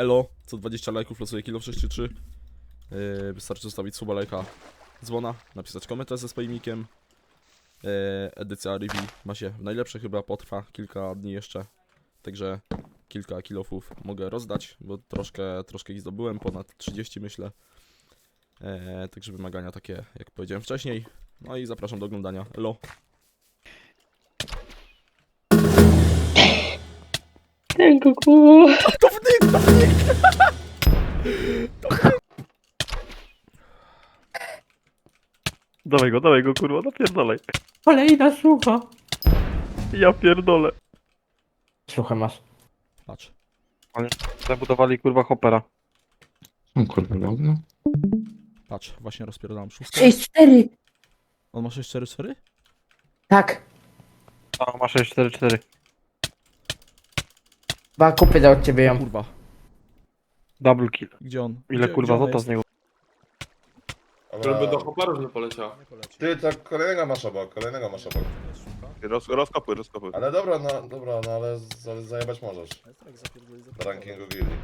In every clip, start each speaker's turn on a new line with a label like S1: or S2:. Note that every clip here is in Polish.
S1: Elo, co 20 lajków losuje kilo 63. Yy, wystarczy zostawić suba lajka dzwona, napisać komentarz ze swoim nickiem. Yy, edycja review ma się w najlepsze chyba potrwa kilka dni jeszcze. Także kilka kilofów mogę rozdać, bo troszkę, troszkę ich zdobyłem, ponad 30 myślę. Yy, także wymagania takie, jak powiedziałem wcześniej. No i zapraszam do oglądania. Elo.
S2: Tego kurwa.
S1: To wnik, to wnik!
S3: Dawaj go, dawaj go, kurwa, napierdolaj.
S2: Kolejna słucha.
S3: Ja pierdolę.
S2: Słuchaj masz.
S1: Patrz.
S3: Zabudowali, kurwa, hopera.
S4: O kurwa, no, no.
S1: Patrz, właśnie rozpierdalam szóstkę.
S2: 6-4.
S1: On ma 644?
S2: Tak.
S3: A, ma 644.
S2: Ba kupię od ciebie ją.
S1: Kurwa.
S3: Double kill.
S1: Gdzie on?
S3: Ile,
S1: Gdzie-
S3: kurwa,
S1: gdzie on jest?
S3: z niego?
S5: Żeby do hoparów nie poleciała.
S1: Nie poleci.
S6: Ty, tak kolejnego masz obok, kolejnego masz obok.
S1: Jest szuka.
S5: Roz, rozkopuj, rozkopuj.
S6: Ale dobra, no dobra, no ale, z- ale zajebać możesz.
S1: Tak,
S6: Do rankingu gildii.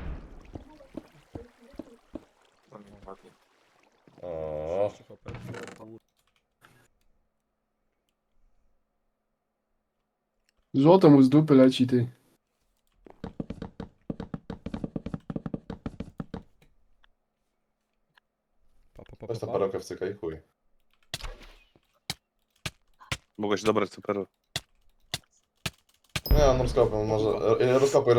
S6: O,
S1: hopper.
S4: Złoto mu z dupy leci, ty.
S1: Pa, pa, pa,
S6: weź
S1: pa,
S6: tą
S1: pa.
S6: perełkę wcykaj, chuj.
S5: Mogłeś dobrać super.
S6: Nie, on rozkopem, może, e, rozkopuj,